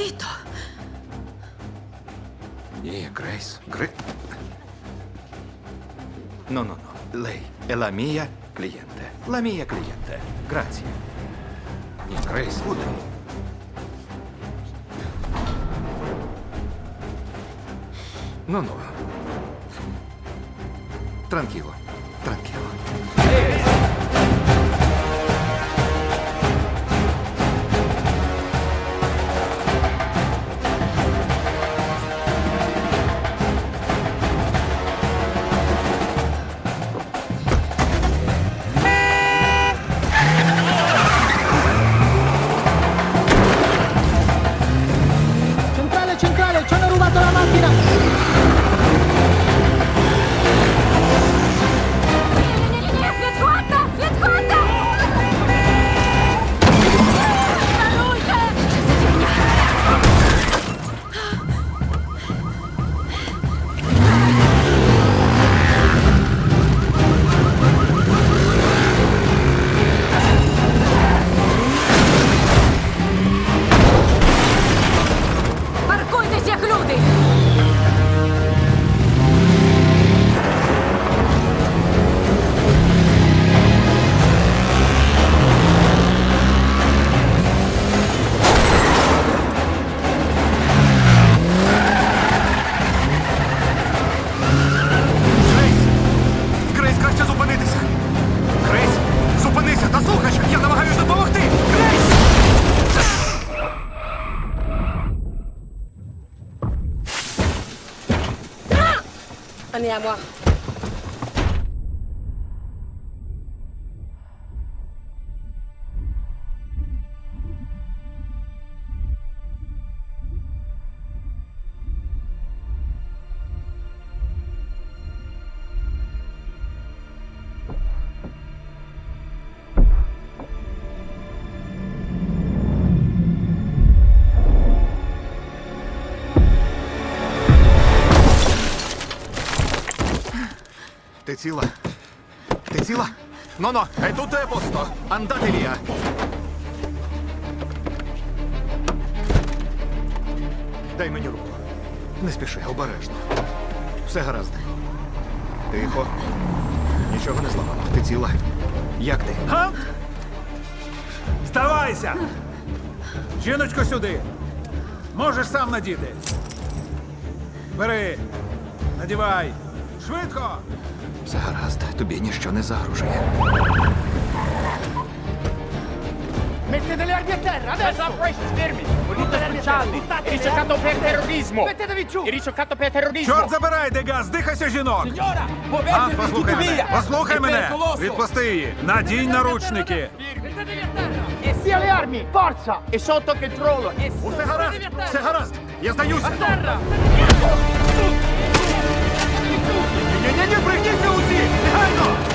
Тіто. Ні, Грейс. Гре... No, no, no. Lei è la mia cliente. La mia cliente. Grazie. Ні, Грейс, куди? Ну, ну. Tranquillo. Tranquillo. Allez, à moi. Ти ціла? Ти ціла? Ну-ну, е тут е посто. Андате вія. Дай мені руку. Не спіши, обережно. Все гаразд. Тихо. Нічого не зламано. Ти ціла? Як ти? Га? Здавайся! Жіночко сюди. Можеш сам надіти. Бери. Надівай. Швидко! Все гаразд. Тобі ніщо не загрожує. Mettete le armi a terra, adesso! Operations fermi! Polizia speciali! È ricercato per terrorismo! Mettetevi giù! È ricercato per terrorismo! Чорт забирай, Дега, здихайся жінок! Signora! А, Muovetevi послухай мене! Послухай мене! Відпусти її! Надінь наручники! Mettetevi a terra! E via le armi, forza! È sotto controllo! È Усе гаразд! Все гаразд! Я здаюся! Ні-ні-ні, 开了。